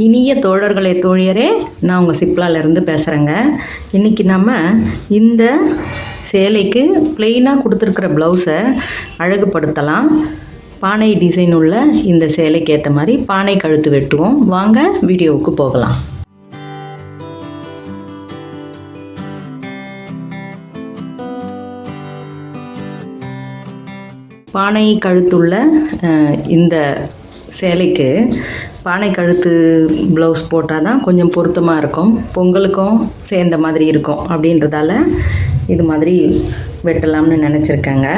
இனிய தோழர்களே தோழியரே நான் உங்கள் சிப்லாலேருந்து பேசுகிறேங்க இன்றைக்கி நம்ம இந்த சேலைக்கு பிளெயினாக கொடுத்துருக்குற ப்ளவுஸை அழகுபடுத்தலாம். பானை டிசைன் உள்ள இந்த சேலைக்கு ஏற்ற மாதிரி பானை கழுத்து வெட்டுவோம். வாங்க வீடியோவுக்கு போகலாம். பானை கழுத்துள்ள இந்த சேலைக்கு பானை கழுத்து ப்ளவுஸ் போட்டால் தான் கொஞ்சம் பொருத்தமாக இருக்கும். பொங்கலுக்கும் சேர்ந்த மாதிரி இருக்கும் அப்படின்றதால இது மாதிரி வெட்டலாம்னு நினச்சிருக்கேங்க.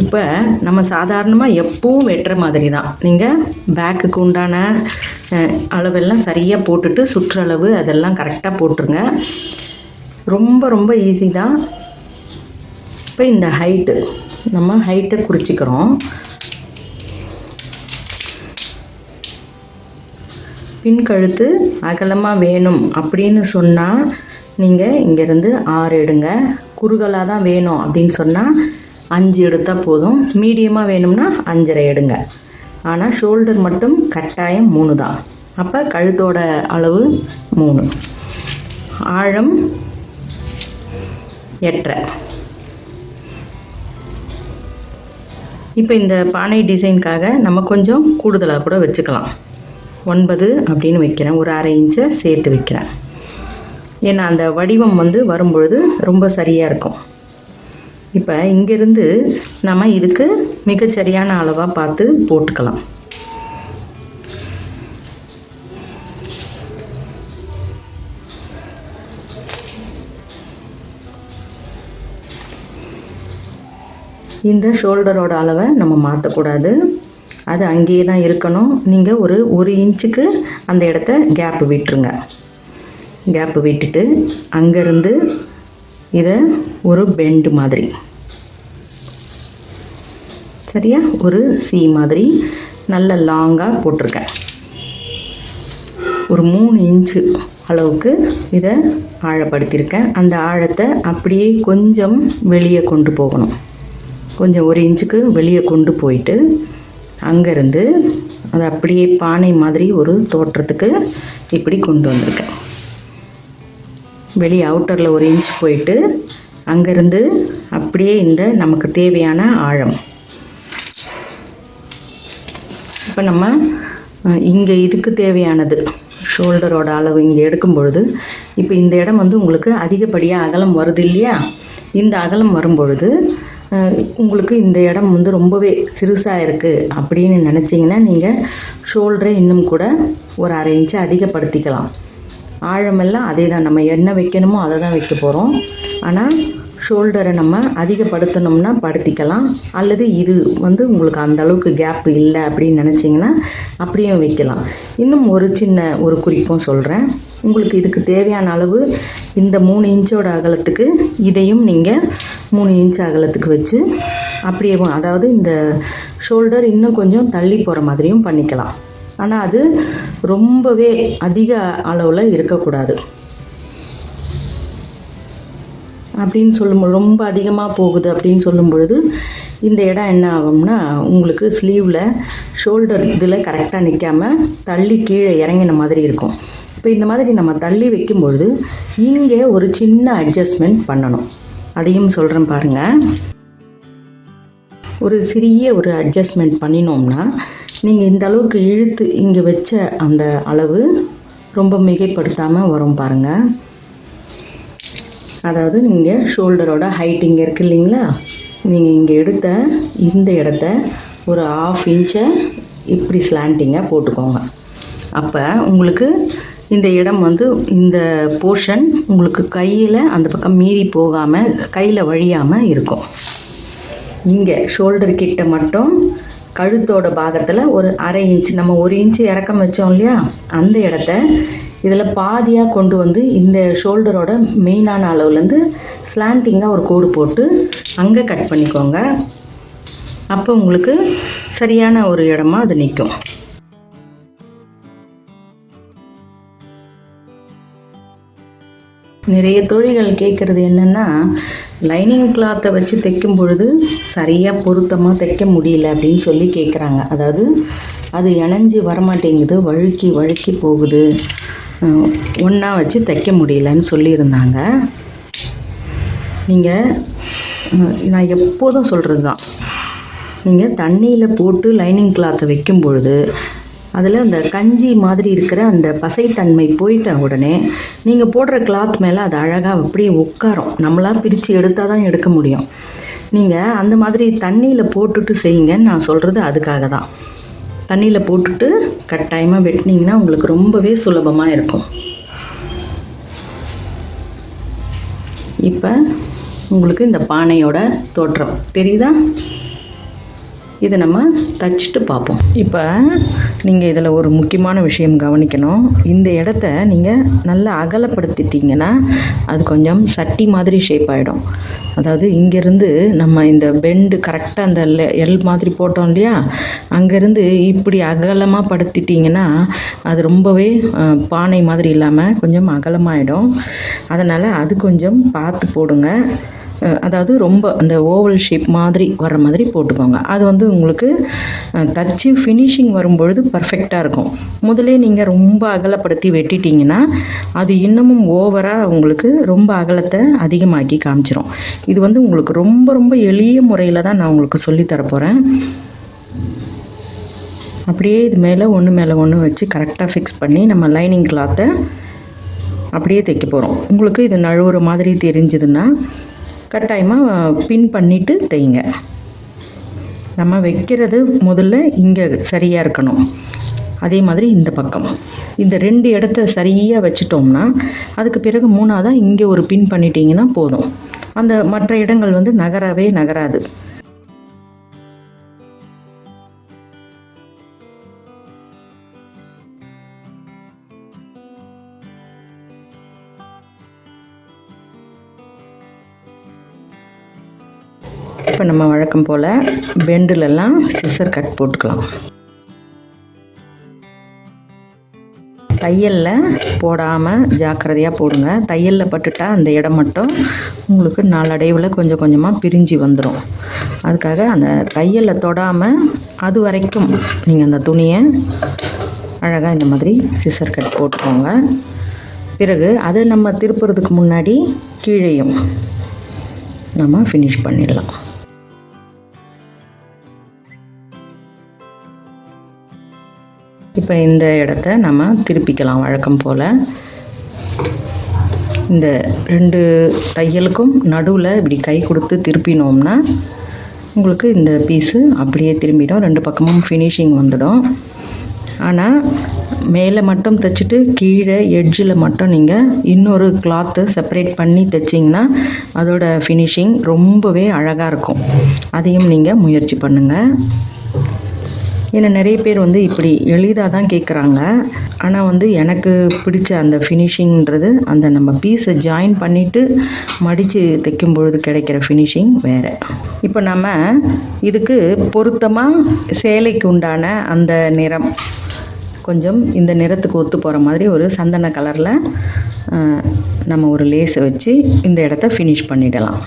இப்போ நம்ம சாதாரணமாக எப்பவும் வெட்டுற மாதிரி தான் நீங்கள் பேக்குக்கு உண்டான அளவெல்லாம் சரியாக போட்டுட்டு சுற்றளவு அதெல்லாம் கரெக்டாக போட்டுருங்க. ரொம்ப ரொம்ப ஈஸி தான். இப்போ இந்த ஹைட்டு நம்ம ஹைட்டை குறிச்சிக்கிறோம். பின் கழுத்து அகலமாக வேணும் அப்படின்னு சொன்னால் நீங்கள் இங்கேருந்து ஆறு எடுங்க. குறுகலாக தான் வேணும் அப்படின்னு சொன்னால் அஞ்சு எடுத்தால் போதும். மீடியமாக வேணும்னா அஞ்சரை எடுங்க. ஆனால் ஷோல்டர் மட்டும் கட்டாயம் மூணு தான். அப்போ கழுத்தோட அளவு மூணு. ஆழம் எட்டரை. இப்போ இந்த பானை டிசைனுக்காக நம்ம கொஞ்சம் கூடுதலாக கூட வச்சுக்கலாம். ஒன்பது அப்படின்னு வைக்கிறேன். ஒரு அரை இன்ச்சை சேர்த்து வைக்கிறேன். ஏன்னா அந்த வடிவம் வந்து வரும்பொழுது ரொம்ப சரியாக இருக்கும். இப்போ இங்கேருந்து நம்ம இதுக்கு மிகச்சரியான அளவாக பார்த்து போட்டுக்கலாம். இந்த ஷோல்டரோட அளவை நம்ம மாற்றக்கூடாது அது அங்கேயே தான் இருக்கணும். நீங்கள் ஒரு ஒரு இன்ச்சுக்கு அந்த இடத்த கேப்பு விட்டுருங்க. கேப்பு விட்டுட்டு அங்கேருந்து இதை ஒரு பெண்டு மாதிரி. சரியா? ஒரு சி மாதிரி நல்ல லாங்காக போட்டிருக்கேன். ஒரு மூணு இன்ச்சு அளவுக்கு இதை ஆழப்படுத்தியிருக்கேன். அந்த ஆழத்தை அப்படியே கொஞ்சம் வெளியே கொண்டு போகணும். கொஞ்சம் ஒரு இன்ச்சுக்கு வெளியே கொண்டு போயிட்டு அங்கேருந்து அது அப்படியே பானை மாதிரி ஒரு தோற்றத்துக்கு இப்படி கொண்டு வந்திருக்கேன். வெளியே அவுட்டரில் ஒரு இன்ச் போயிட்டு அங்கேருந்து அப்படியே இந்த நமக்கு தேவையான ஆழம். இப்போ நம்ம இங்கே இதுக்கு தேவையானது ஷோல்டரோட அளவு இங்கே எடுக்கும் பொழுது இப்போ இந்த இடம் வந்து உங்களுக்கு அதிகப்படியாக அகலம் வருது இல்லையா? இந்த அகலம் வரும் பொழுது உங்களுக்கு இந்த இடம் வந்து ரொம்பவே சிறுசாக இருக்குது அப்படின்னு நினச்சிங்கன்னா நீங்கள் ஷோல்டரை இன்னும் கூட ஒரு அரை இன்ச்சு அதிகப்படுத்திக்கலாம். ஆழமெல்லாம் அதே தான் நம்ம என்ன வைக்கணுமோ அதை தான் வைக்க போகிறோம் ஆனால் ஷோல்டரை நம்ம அதிகப்படுத்தணும்னா படுத்திக்கலாம். அல்லது இது வந்து உங்களுக்கு அந்த அளவுக்கு கேப் இல்லை அப்படின்னு நினச்சிங்கன்னா அப்படியும் வைக்கலாம். இன்னும் ஒரு சின்ன ஒரு குறிப்பும் சொல்கிறேன் உங்களுக்கு இதுக்கு தேவையான அளவு இந்த மூணு இன்ச்சோட அகலத்துக்கு இதையும் நீங்கள் மூணு இன்ச் அகலத்துக்கு வச்சு அப்படியே அதாவது இந்த ஷோல்டர் இன்னும் கொஞ்சம் தள்ளி போகிற மாதிரியும் பண்ணிக்கலாம். ஆனால் அது ரொம்பவே அதிக அளவில் இருக்கக்கூடாது. அப்படின்னு சொல்லும் ரொம்ப அதிகமாக போகுது அப்படின்னு சொல்லும் பொழுது இந்த இடம் என்ன ஆகும்னா உங்களுக்கு ஸ்லீவில் ஷோல்டர் இதில் கரெக்டாக நிற்காம தள்ளி கீழே இறங்கின மாதிரி இருக்கும். இப்போ இந்த மாதிரி நம்ம தள்ளி வைக்கும்பொழுது இங்கே ஒரு சின்ன அட்ஜஸ்ட்மெண்ட் பண்ணணும். அதையும் சொல்கிறேன் பாருங்கள் ஒரு சிறிய ஒரு அட்ஜஸ்ட்மெண்ட் பண்ணினோம்னா நீங்கள் இந்த அளவுக்கு இழுத்து இங்கே வச்ச அந்த அளவு ரொம்ப மிகைப்படுத்தாமல் வரும் பாருங்கள் அதாவது நீங்கள் ஷோல்டரோட ஹைட் இங்கே இருக்கு இல்லைங்களா? நீங்கள் இங்கே எடுத்த இந்த இடத்த ஒரு ஆஃப் இன்ச்சை இப்படி ஸ்லாண்டிங்காக போட்டுக்கோங்க. அப்போ உங்களுக்கு இந்த இடம் வந்து இந்த போர்ஷன் உங்களுக்கு கையில் அந்த பக்கம் மீறி போகாமல் கையில் வழியாமல் இருக்கும். இங்கே ஷோல்டர் கிட்ட மட்டும் கழுத்தோட பாகத்தில் ஒரு அரை இன்ச் நம்ம ஒரு இன்ச்சு இறக்கம் வச்சோம் இல்லையா? அந்த இடத்த இதில் பாதியாக கொண்டு வந்து இந்த ஷோல்டரோட மெயினான அளவுலேருந்து ஸ்லாண்டிங்காக ஒரு கோடு போட்டு அங்கே கட் பண்ணிக்கோங்க. அப்போ உங்களுக்கு சரியான ஒரு இடமா அது நிற்கும் நிறைய தொழில்கள் கேட்குறது என்னென்னா லைனிங் கிளாத்தை வச்சு தைக்கும் பொழுது சரியாக பொருத்தமாக தைக்க முடியல அப்படின்னு சொல்லி கேட்குறாங்க அதாவது அது இணைஞ்சு வரமாட்டேங்குது வழுக்கி வழுக்கி போகுது. ஒன்றா வச்சு தைக்க முடியலன்னு சொல்லியிருந்தாங்க. நீங்கள் நான் எப்போதும் சொல்கிறது தான் நீங்கள் தண்ணியில் போட்டு லைனிங் கிளாத்தை வைக்கும் பொழுது அதில் அந்த கஞ்சி மாதிரி இருக்கிற அந்த பசைத்தன்மை போயிட்ட உடனே நீங்கள் போடுற கிளாத் மேலே அது அழகாக அப்படியே உட்காரும். நம்மளாக பிரித்து எடுத்தால் தான் எடுக்க முடியும். நீங்கள் அந்த மாதிரி தண்ணியில் போட்டுட்டு செய்யுங்கன்னு நான் சொல்கிறது அதுக்காக தான் தண்ணியில் போட்டுட்டு கட்டாயமாக வெட்டினீங்கன்னா உங்களுக்கு ரொம்பவே சுலபமாக இருக்கும். இப்போ உங்களுக்கு இந்த பானையோட தோற்றம். தெரியுதா? இதை நம்ம தச்சுட்டு பார்ப்போம். இப்போ நீங்கள் இதில் ஒரு முக்கியமான விஷயம் கவனிக்கணும். இந்த இடத்த நீங்கள் நல்லா அகலப்படுத்திட்டீங்கன்னா அது கொஞ்சம் சட்டி மாதிரி ஷேப் ஆகிடும் அதாவது இங்கேருந்து நம்ம இந்த பெண்டு கரெக்டாக அந்த எல் மாதிரி போட்டோம் இல்லையா? அங்கேருந்து இப்படி அகலமாக படுத்திட்டிங்கன்னா அது ரொம்பவே பானை மாதிரி இல்லாமல் கொஞ்சம் அகலமாகிடும் அதனால் அது கொஞ்சம் பார்த்து போடுங்க. அதாவது ரொம்ப அந்த ஓவல் ஷேப் மாதிரி வர்ற மாதிரி போட்டுக்கோங்க. அது வந்து உங்களுக்கு தச்சு ஃபினிஷிங் வரும்பொழுது பர்ஃபெக்டாக இருக்கும். முதலே நீங்கள் ரொம்ப அகலப்படுத்தி வெட்டிட்டிங்கன்னா அது இன்னமும் ஓவராக உங்களுக்கு ரொம்ப அகலத்தை அதிகமாக்கி காமிச்சிரும். இது வந்து உங்களுக்கு ரொம்ப ரொம்ப எளிய முறையில் தான் நான் உங்களுக்கு சொல்லித்தர போகிறேன் அப்படியே இது மேலே ஒன்று மேலே ஒன்று வச்சு கரெக்டாக ஃபிக்ஸ் பண்ணி நம்ம லைனிங் கிளாத்தை அப்படியே தைக்க போகிறோம் உங்களுக்கு இது நழுவுற மாதிரி தெரிஞ்சதுன்னா கட்டாயமாக பின் பண்ணிவிட்டு தைங்க நம்ம வைக்கிறது முதல்ல இங்கே சரியாக இருக்கணும். அதே மாதிரி இந்த பக்கம். இந்த ரெண்டு இடத்த சரியாக வச்சிட்டோம்னா அதுக்கு பிறகு மூணாவதாக இங்கே ஒரு பின் பண்ணிட்டீங்கன்னா போதும். அந்த மற்ற இடங்கள் வந்து நகரவே நகராது. இப்போ நம்ம வழக்கம் போல் பெண்டுலெல்லாம் சிசர் கட் போட்டுக்கலாம். தையலில் போடாமல் ஜாக்கிரதையாக போடுங்க. தையலில் பட்டுட்டா அந்த இடம் மட்டும் உங்களுக்கு நாளடைவில் கொஞ்சம் கொஞ்சமாக பிரிஞ்சு வந்துடும் அதுக்காக அந்த தையலில் தொடாமல் அது வரைக்கும் நீங்கள் அந்த துணியை அழகாக இந்த மாதிரி சிசர் கட் போட்டுக்கோங்க. பிறகு அதை நம்ம திருப்புறதுக்கு முன்னாடி கீழேயும் நம்ம ஃபினிஷ் பண்ணிடலாம். இப்போ இந்த இடத்த நம்ம திருப்பிக்கலாம் வழக்கம் போல். இந்த ரெண்டு தையலுக்கும் நடுவில் இப்படி கை கொடுத்து திருப்பினோம்னா உங்களுக்கு இந்த பீஸு அப்படியே திரும்பிடும். ரெண்டு பக்கமும் ஃபினிஷிங் வந்துடும். ஆனால் மேலே மட்டும் தைச்சிட்டு கீழே எட்ஜில் மட்டும் நீங்கள் இன்னொரு கிளாத்து செப்பரேட் பண்ணி தைச்சிங்கன்னா அதோட ஃபினிஷிங் ரொம்பவே அழகாக இருக்கும். அதையும் நீங்கள் முயற்சி பண்ணுங்கள் ஏன்னா நிறைய பேர் வந்து இப்படி எளிதாக தான் கேட்குறாங்க ஆனால் வந்து எனக்கு பிடிச்ச அந்த ஃபினிஷிங்கிறது அந்த நம்ம பீஸை ஜாயின் பண்ணிவிட்டு மடித்து தைக்கும் பொழுது கிடைக்கிற ஃபினிஷிங் வேறு. இப்போ நம்ம இதுக்கு பொருத்தமாக சேலைக்கு உண்டான அந்த நிறம் கொஞ்சம் இந்த நிறத்துக்கு ஒத்து போகிற மாதிரி ஒரு சந்தன கலரில் நம்ம ஒரு லேஸை வச்சு இந்த இடத்த ஃபினிஷ் பண்ணிடலாம்.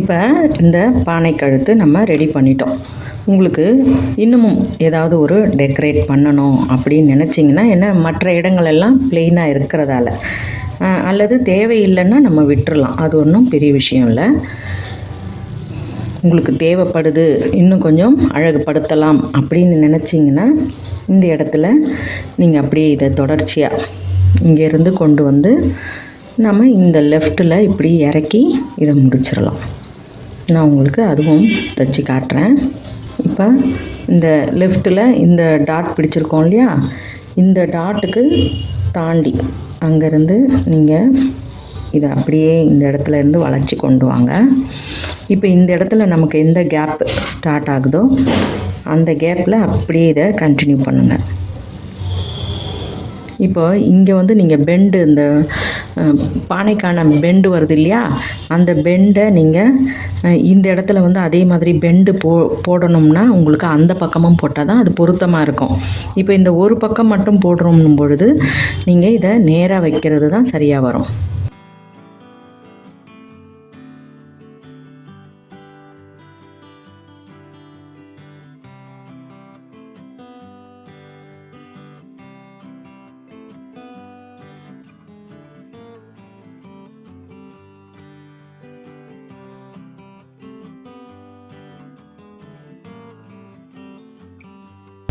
இப்போ இந்த பானை கழுத்து நம்ம ரெடி பண்ணிட்டோம். உங்களுக்கு இன்னமும் ஏதாவது ஒரு டெக்கரேட் பண்ணணும் அப்படின்னு நினச்சிங்கன்னா என்ன மற்ற இடங்களெல்லாம் பிளெயினாக இருக்கிறதால அல்லது தேவையில்லைன்னா நம்ம விட்டுறலாம். அது ஒன்றும் பெரிய விஷயம் இல்லை. உங்களுக்கு தேவைப்படுது இன்னும் கொஞ்சம் அழகுபடுத்தலாம் அப்படின்னு நினச்சிங்கன்னா இந்த இடத்துல நீங்கள் அப்படியே இதை தொடர்ச்சியாக இங்கேருந்து கொண்டு வந்து நம்ம இந்த லெஃப்ட்டில் இப்படி இறக்கி இதை முடிச்சிடலாம். நான் உங்களுக்கு அதுவும் தைச்சி காட்டுறேன். இப்போ இந்த லெஃப்ட்டில் இந்த டாட் பிடிச்சிருக்கோம் இல்லையா? இந்த டாட்டுக்கு தாண்டி அங்கேருந்து நீங்கள் இதை அப்படியே இந்த இடத்துல இருந்து வளைச்சி கொண்டு வாங்க. இப்போ இந்த இடத்துல நமக்கு எந்த கேப் ஸ்டார்ட் ஆகுதோ அந்த கேப்பில் அப்படியே இதை கண்டினியூ பண்ணுங்கள் இப்போ இங்கே வந்து நீங்கள் பெண்டு இந்த பானைக்கான பெண்டு வருது இல்லையா அந்த பெண்டை நீங்கள் இந்த இடத்துல வந்து அதே மாதிரி பெண்டு போ போடணும்னா உங்களுக்கு அந்த பக்கமும் போட்டால் தான் அது பொருத்தமாக இருக்கும். இப்போ இந்த ஒரு பக்கம் மட்டும் போடுறோம் பொழுது நீங்கள் இதை நேராக வைக்கிறது தான் சரியாக வரும்.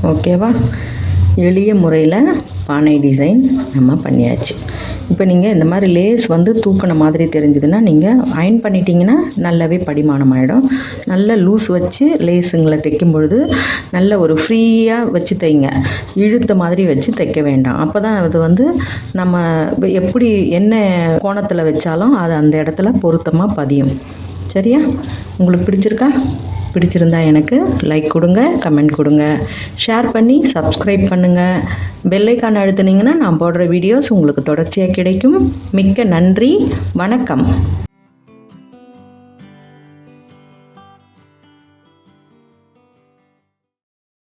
ஓகேவா? எளிய முறையில் பானை டிசைன் நம்ம பண்ணியாச்சு. இப்போ நீங்கள் இந்த மாதிரி லேஸ் வந்து தூக்கின மாதிரி தெரிஞ்சதுன்னா நீங்கள் அயன் பண்ணிட்டீங்கன்னா நல்லாவே படிமானம் ஆகிடும் நல்ல லூஸ் வச்சு லேஸுங்களை தைக்கும் பொழுது நல்ல ஒரு ஃப்ரீயாக வச்சு தைங்க. இழுத்த மாதிரி வச்சு தைக்க வேண்டாம். அப்போ தான் அது வந்து நம்ம எப்படி என்ன கோணத்தில் வச்சாலும் அது அந்த இடத்துல பொருத்தமாக பதியும். சரியா? உங்களுக்கு பிடிச்சிருக்கா? பிடிச்சிருந்தா எனக்கு லைக் கொடுங்க கமெண்ட் கொடுங்க. ஷேர் பண்ணி சப்ஸ்கிரைப் பண்ணுங்கள் பெல்லைக்கான் அழுத்துனீங்கன்னா நான் போடுற வீடியோஸ் உங்களுக்கு தொடர்ச்சியாக கிடைக்கும். மிக்க நன்றி. வணக்கம்.